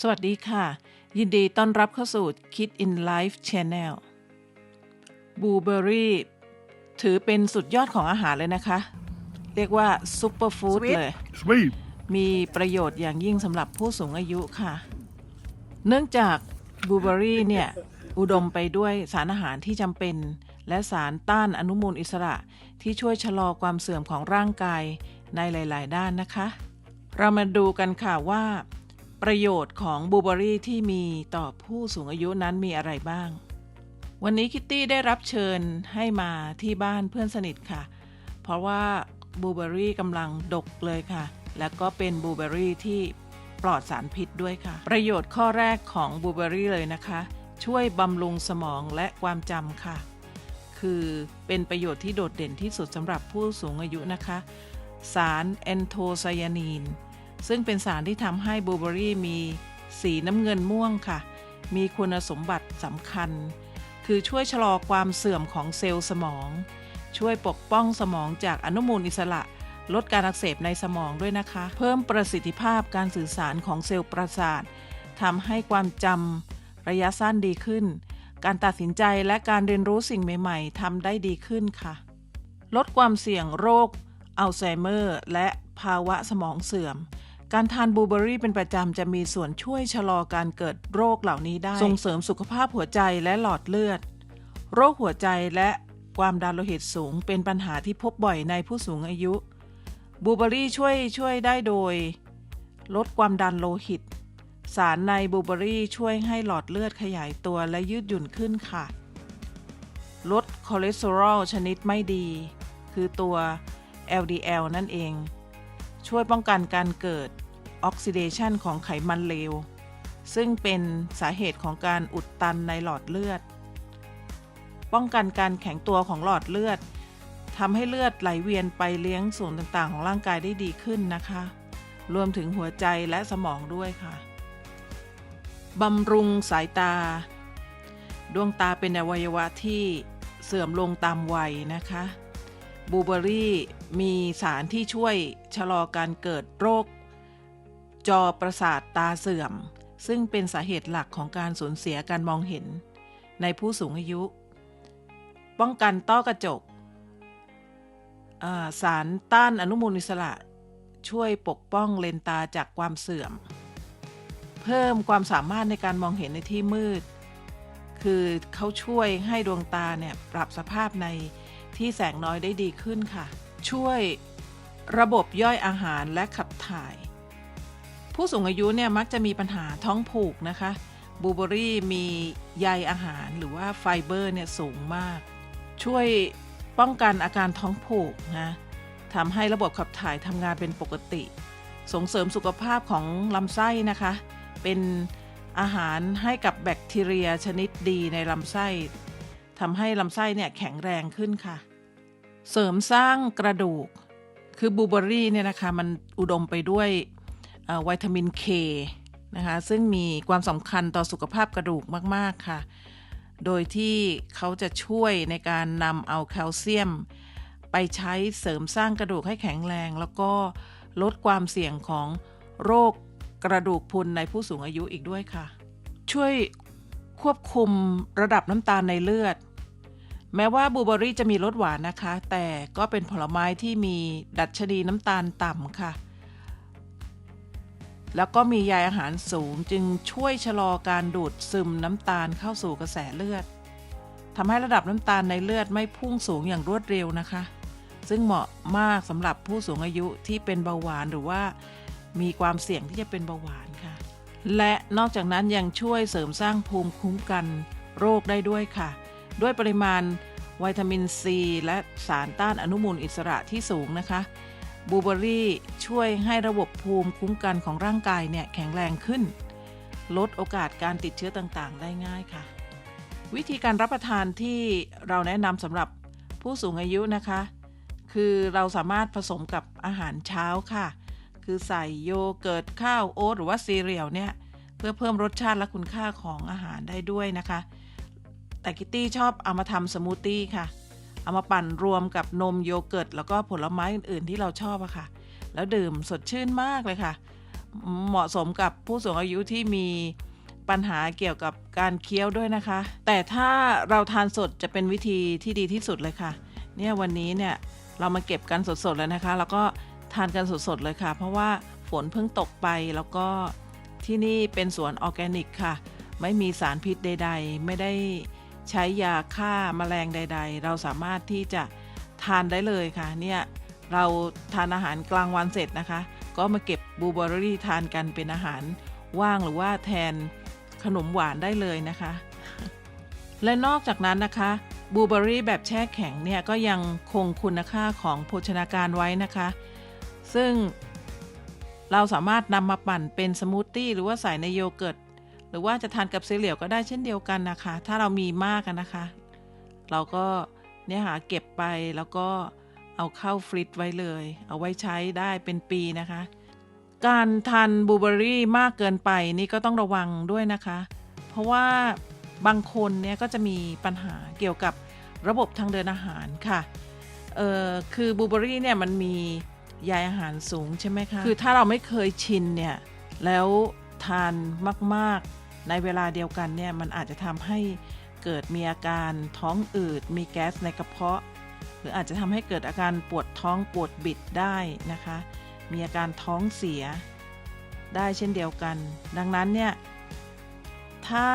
สวัสดีค่ะ ยินดีต้อนรับเข้าสู่ Kid in Life Channel บูเบอรี่ถือเป็นสุดยอดของอาหารเลยนะคะ เรียกว่าซูเปอร์ฟู้ด Sweet เลย Sweet. มีประโยชน์อย่างยิ่งสำหรับผู้สูงอายุค่ะ เนื่องจากบลูเบอรี่เนี่ย อุดมไปด้วยสารอาหารที่จำเป็น และสารต้านอนุมูลอิสระที่ช่วยชะลอความเสื่อมของร่างกายในหลาย ๆ ด้านนะคะ เรามาดูกันค่ะว่า ประโยชน์ของบูเบอรี่ที่มีต่อผู้สูงอายุนั้นมีอะไรบ้าง วันนี้คิตตี้ได้รับเชิญให้มาที่บ้านเพื่อนสนิทค่ะ เพราะว่าบูเบอรี่กำลังดกเลยค่ะ แล้วก็เป็นบูเบอรี่ที่ปลอดสารพิษด้วยค่ะ ประโยชน์ข้อแรกของบูเบอรี่เลยนะคะ ช่วยบำรุงสมองและความจำค่ะ คือเป็นประโยชน์ที่โดดเด่นที่สุดสำหรับผู้สูงอายุนะคะ สารแอนโทไซยานีน ซึ่งเป็นสารที่ทำให้บลูเบอรี่มีสีน้ำเงินม่วงค่ะ มีคุณสมบัติสำคัญ คือช่วยชะลอความเสื่อมของเซลล์สมอง ช่วยปกป้องสมองจากอนุมูลอิสระ ลดการอักเสบในสมองด้วยนะคะ เพิ่มประสิทธิภาพการสื่อสารของเซลล์ประสาททำให้ความจำระยะสั้นดีขึ้น การตัดสินใจและการเรียนรู้สิ่งใหม่ ๆทำได้ดีขึ้นค่ะ ลดความเสี่ยงโรคอัลไซเมอร์ และภาวะสมองเสื่อม การทานบลูเบอรี่เป็นประจำจะมีส่วนช่วยชะลอการเกิดโรคเหล่านี้ได้ ส่งเสริมสุขภาพหัวใจและหลอดเลือด โรคหัวใจและความดันโลหิตสูงเป็นปัญหาที่พบบ่อยในผู้สูงอายุบลูเบอรี่ช่วยช่วยได้โดย ลดความดันโลหิต สารในบลูเบอรี่ช่วยให้หลอดเลือดขยายตัวและยืดหยุ่นขึ้นค่ะ ลดคอเลสเตอรอลชนิดไม่ดี คือตัว LDL นั่นเอง ช่วยป้องกันการเกิด ออกซิเดชันของไขมันเลว ซึ่งเป็นสาเหตุของการอุดตันในหลอดเลือด ป้องกันการแข็งตัวของหลอดเลือดทำให้เลือดไหลเวียนไปเลี้ยงส่วนต่างๆ ของร่างกายได้ดีขึ้นนะคะ รวมถึงหัวใจและสมองด้วยค่ะบำรุงสายตา ดวงตาเป็นอวัยวะที่เสื่อมลงตามวัยนะคะบูเบอรี่มีสารที่ช่วยชะลอการเกิดโรค จอประสาทตาเสื่อม ซึ่งเป็นสาเหตุหลักของการสูญเสียการมองเห็น ในผู้สูงอายุ ป้องกันต้อกระจกาสารต้านอนุมูลอิสระ ช่วยปกป้องเลนตาจากความเสื่อม เพิ่มความสามารถในการมองเห็นในที่มืด คือเขาช่วยให้ดวงตาเนี่ยปรับสภาพในที่แสงน้อยได้ดีขึ้นค่ะ ช่วยระบบย่อยอาหารและขับถ่าย ผู้สูงอายุเนี่ยมักจะมีปัญหาท้องผูกนะคะบูเบอรี่มีใยอาหารหรือว่าไฟเบอร์เนี่ยสูงมาก ช่วยป้องกันอาการท้องผูกนะทำให้ระบบขับถ่ายทำงานเป็นปกติ ส่งเสริมสุขภาพของลำไส้นะคะ เป็นอาหารให้กับแบคทีเรียชนิดดีในลำไส้ทำให้ลำไส้เนี่ยแข็งแรงขึ้นค่ะ เสริมสร้างกระดูก คือบูเบอรี่เนี่ยนะคะมันอุดมไปด้วย วิตามินเคนะคะซึ่งมีความสำคัญต่อสุขภาพกระดูกมาก ๆ ค่ะ โดยที่เขาจะช่วยในการนำเอาแคลเซียม ไปใช้เสริมสร้างกระดูกให้แข็งแรง แล้วก็ลดความเสี่ยงของโรคกระดูกพรุนในผู้สูงอายุอีกด้วยค่ะ ช่วยควบคุมระดับน้ำตาลในเลือด แม้ว่าบูเบอรี่จะมีรสหวานนะคะ แต่ก็เป็นผลไม้ที่มีดัชนีน้ำตาลต่ำค่ะ แล้วก็มีใยอาหารสูงจึงช่วยชะลอการดูดซึมน้ำตาลเข้าสู่กระแสเลือดทำให้ระดับน้ำตาลในเลือดไม่พุ่งสูงอย่างรวดเร็วนะคะ ซึ่งเหมาะมากสำหรับผู้สูงอายุที่เป็นเบาหวานหรือว่ามีความเสี่ยงที่จะเป็นเบาหวานค่ะ และนอกจากนั้นยังช่วยเสริมสร้างภูมิคุ้มกันโรคได้ด้วยค่ะ ด้วยปริมาณวิตามินซีและสารต้านอนุมูลอิสระที่สูงนะคะ บูเบอรี่ช่วยให้ระบบภูมิคุ้มกันของร่างกายเนี่ยแข็งแรงขึ้น ลดโอกาสการติดเชื้อต่างๆ ได้ง่ายค่ะ วิธีการรับประทานที่เราแนะนำสำหรับผู้สูงอายุนะคะ คือเราสามารถผสมกับอาหารเช้าค่ะ คือใส่โยเกิร์ตข้าวโอ๊ตหรือว่าซีเรียลเนี่ยเพื่อเพิ่มรสชาติและคุณค่าของอาหารได้ด้วยนะคะ แต่คิตตี้ชอบเอามาทำสมูทตี้ค่ะ เอามาปั่นรวมกับนมโยเกิร์ตแล้วก็ผลไม้อื่นๆที่เราชอบอะค่ะ แล้วดื่มสดชื่นมากเลยค่ะ เหมาะสมกับผู้สูงอายุที่มีปัญหาเกี่ยวกับการเคี้ยวด้วยนะคะ แต่ถ้าเราทานสดจะเป็นวิธีที่ดีที่สุดเลยค่ะ เนี่ยวันนี้เนี่ยเรามาเก็บกันสดๆเลยนะคะ แล้วก็ทานกันสดๆเลยค่ะ เพราะว่าฝนเพิ่งตกไปแล้วก็ที่นี่เป็นสวนออร์แกนิกค่ะ ไม่มีสารพิษใด ๆ ไม่ได้ ใช้ยาฆ่าแมลงใด ๆ เราสามารถที่จะทานได้เลยค่ะเนี่ยเราทานอาหารกลางวันเสร็จนะคะ ก็มาเก็บบลูเบอร์รี่ทานกันเป็นอาหารว่างหรือว่าแทนขนมหวานได้เลยนะคะ และนอกจากนั้นนะคะบลูเบอร์รี่แบบแช่แข็งเนี่ยก็ยังคงคุณค่าของโภชนาการไว้นะคะ ซึ่งเราสามารถนำมาปั่นเป็นสมูทตี้หรือว่าใส่ในโยเกิร์ต หรือว่าจะทานกับซีเรียลก็ได้เช่นเดียวกันนะคะ ถ้าเรามีมากนะคะ เราก็เนี่ยหาเก็บไปแล้วก็เอาเข้าฟรีซไว้เลย เอาไว้ใช้ได้เป็นปีนะคะ การทานบลูเบอรี่มากเกินไปนี่ก็ต้องระวังด้วยนะคะ เพราะว่าบางคนเนี่ยก็จะมีปัญหาเกี่ยวกับระบบทางเดินอาหารค่ะ เอ่อคือบลูเบอร์รี่เนี่ยมันมีใยอาหารสูงใช่ไหมคะ คือถ้าเราไม่เคยชินเนี่ย แล้วทานมาก ๆ ในเวลาเดียวกันเนี่ยมันอาจจะทำให้เกิดมีอาการท้องอืด มีแก๊สในกระเพาะ หรืออาจจะทำให้เกิดอาการปวดท้องปวดบิดได้นะคะ มีอาการท้องเสียได้เช่นเดียวกัน ดังนั้นเนี่ยถ้า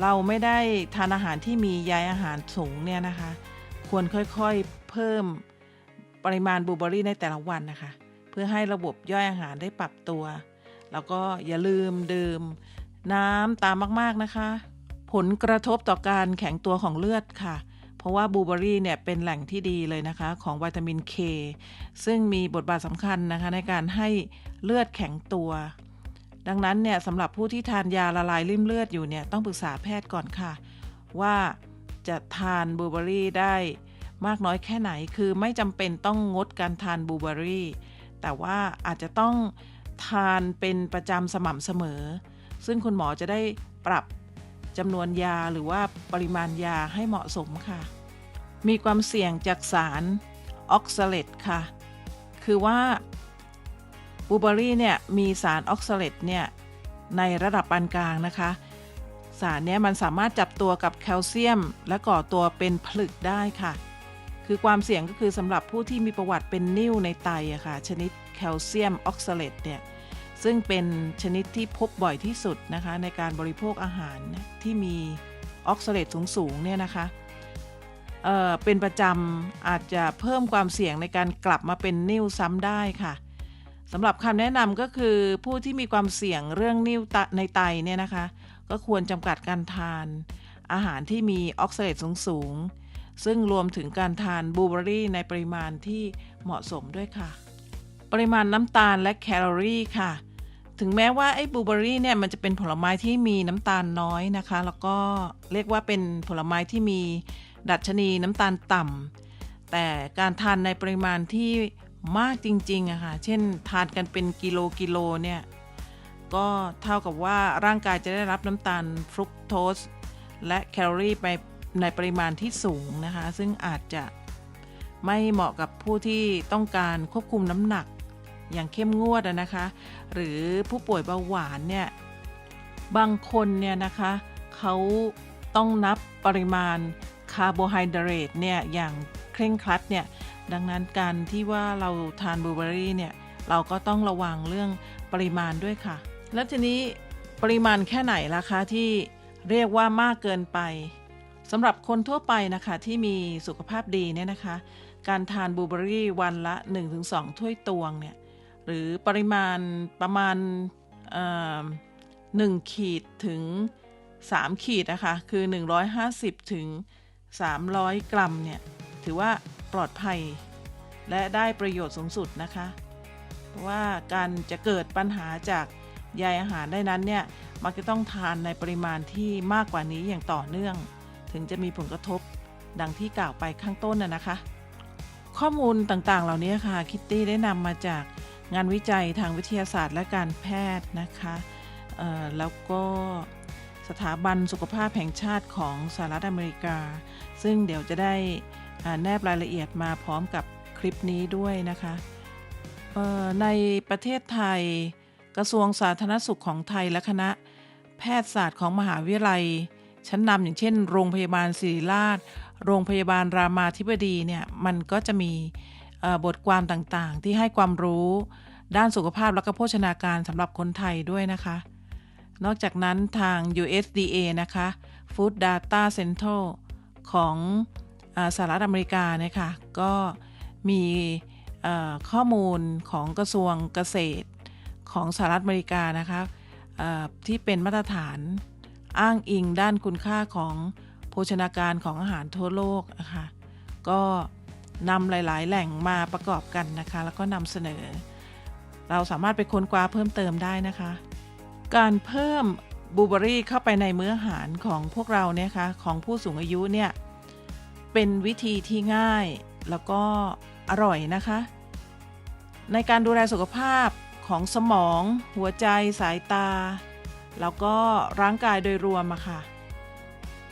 เราไม่ได้ทานอาหารที่มีใยอาหารสูงเนี่ยนะคะ ควรค่อยๆเพิ่มปริมาณบลูเบอร์รี่ในแต่ละวันนะคะ เพื่อให้ระบบย่อยอาหารได้ปรับตัว แล้วก็อย่าลืมดื่ม น้ำตามมากๆนะคะ ผลกระทบต่อการแข็งตัวของเลือดค่ะ เพราะว่าบลูเบอรี่เนี่ยเป็นแหล่งที่ดีเลยนะคะ ของวิตามินเคซึ่งมีบทบาทสำคัญนะคะในการให้เลือดแข็งตัว ดังนั้นเนี่ยสำหรับผู้ที่ทานยาละลายริ่มเลือดอยู่เนี่ยต้องปรึกษาแพทย์ก่อนค่ะ ว่าจะทานบลูเบอรี่ได้มากน้อยแค่ไหนคือไม่จำเป็นต้องงดการทานบลูเบอรี่แต่ว่าอาจจะต้องทานเป็นประจำสม่ำเสมอ ซึ่งคุณหมอจะได้ปรับจำนวนยาหรือว่าปริมาณยาให้เหมาะสมค่ะ มีความเสี่ยงจากสารออกซาเลตค่ะ คือว่าบูเบอรี่เนี่ยมีสารออกซาเลตเนี่ยในระดับปานกลางนะคะ สารเนี้ยมันสามารถจับตัวกับแคลเซียม และก่อตัวเป็นผลึกได้ค่ะ คือความเสี่ยงก็คือสำหรับผู้ที่มีประวัติเป็นนิ่วในไตอะค่ะ ชนิดแคลเซียมออกซาเลตเนี่ย ซึ่งเป็นชนิดที่พบบ่อยที่สุดนะคะในการบริโภคอาหารที่มีออกซาเลตสูงๆเนี่ยนะคะเออเป็นประจำอาจจะเพิ่มความเสี่ยงในการกลับมาเป็นนิ่วซ้ำได้ค่ะสำหรับคำแนะนำก็คือผู้ที่มีความเสี่ยงเรื่องนิ่วตะในไตเนี่ยนะคะ ก็ควรจำกัดการทาน อาหารที่มีออกซาเลตสูงๆ ซึ่งรวมถึงการทานบลูเบอร์รี่ในปริมาณที่เหมาะสมด้วยค่ะ ปริมาณน้ำตาลและแคลอรี่ค่ะ ถึงแม้ว่าไอ้บลูเบอร์รี่เนี่ยมันจะเป็นผลไม้ที่มีน้ำตาลน้อยนะคะ แล้วก็เรียกว่าเป็นผลไม้ที่มีดัชนีน้ำตาลต่ำแต่การทานในปริมาณที่มากจริงๆอะค่ะ เช่นทานกันเป็นกิโลกิโลเนี่ย ก็เท่ากับว่าร่างกายจะได้รับน้ำตาลฟรุกโตสและแคลอรี่ไปในปริมาณที่สูงนะคะ ซึ่งอาจจะไม่เหมาะกับผู้ที่ต้องการควบคุมน้ำหนัก อย่างเข้มงวดนะคะ หรือผู้ป่วยเบาหวานเนี่ยบางคนเนี่ยนะคะเขาต้องนับปริมาณคาร์โบไฮเดรตเนี่ยอย่างเคร่งครัดเนี่ยดังนั้นการที่ว่าเราทานบลูเบอร์รี่เนี่ยเราก็ต้องระวังเรื่องปริมาณด้วยค่ะ แล้วทีนี้ปริมาณแค่ไหนล่ะคะที่เรียกว่ามากเกินไปสำหรับคนทั่วไปนะคะที่มีสุขภาพดีเนี่ยนะคะ การทานบลูเบอร์รี่วันละ 1-2 ถ้วยตวงเนี่ย หรือปริมาณประมาณหนึ่งขีดถึง 3 ขีดนะคะคือ 150 ถึง 300 กรัมเนี่ยถือว่าปลอดภัย และได้ประโยชน์สูงสุดนะคะเพราะว่าการจะเกิดปัญหาจากใยอาหารได้นั้นเนี่ยมักจะต้องทานในปริมาณที่มากกว่านี้อย่างต่อเนื่อง ถึงจะมีผลกระทบดังที่กล่าวไปข้างต้นนะนะคะ ข้อมูลต่างๆ เหล่านี้ค่ะคิตตี้ได้นำมาจาก งานวิจัยทางวิทยาศาสตร์และการแพทย์นะคะแล้วก็สถาบันสุขภาพแห่งชาติของสหรัฐอเมริกา ซึ่งเดี๋ยวจะได้แนบรายละเอียดมาพร้อมกับคลิปนี้ด้วยนะคะในประเทศไทยกระทรวงสาธารณสุขของไทยและคณะ แพทยศาสตร์ของมหาวิทยาลัย ชั้นนำอย่างเช่น โรงพยาบาลศิริราช โรงพยาบาลรามาธิบดีเนี่ยมันก็จะมี บทความต่างๆ ที่ให้ความรู้ด้านสุขภาพและก็โภชนาการสำหรับคนไทยด้วยนะคะ นอกจากนั้นทาง USDA นะคะ Food Data Center ของอสหรัฐอเมริกาเนี่ยค่ะก็มีข้อมูลของกระทรวงเกษตรของสหรัฐอเมริกานะคะที่เป็นมาตรฐานอ้างอิงด้านคุณค่าของโภชนาการของอาหารทั่วโลกนะคะก็ นำหลาย ๆ แหล่งมาประกอบกันนะคะ แล้วก็นำเสนอ เราสามารถไปค้นคว้าเพิ่มเติมได้นะคะ การเพิ่มบูเบอรี่เข้าไปในมื้ออาหารของพวกเราเนี่ยคะของผู้สูงอายุเนี่ยเป็นวิธีที่ง่ายแล้วก็อร่อยนะคะ ในการดูแลสุขภาพของสมอง หัวใจสายตา แล้วก็ร่างกายโดยรวมอะค่ะ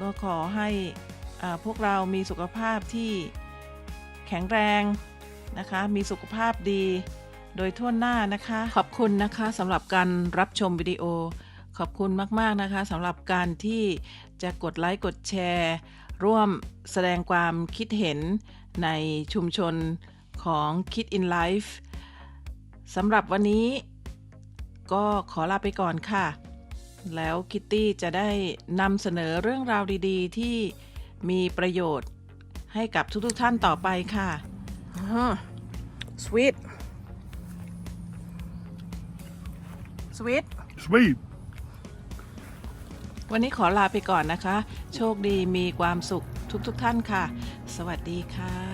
ก็ขอให้อ่าพวกเรามีสุขภาพที่ แข็งแรงนะคะ มีสุขภาพดี โดยทั่วหน้านะคะ ขอบคุณนะคะสำหรับการรับชมวิดีโอ ขอบคุณมาก ๆ นะคะสำหรับการที่จะกดไลค์กดแชร์ ร่วมแสดงความคิดเห็นในชุมชนของ Kid in Life สำหรับวันนี้ก็ขอลาไปก่อนค่ะ แล้วคิตตี้จะได้นำเสนอเรื่องราวดี ๆ ที่มีประโยชน์ ให้กับทุกๆท่านต่อไปค่ะสวีทสวีท Sweet. วันนี้ขอลาไปก่อนนะคะ โชคดีมีความสุขทุกๆทท่านค่ะ สวัสดีค่ะ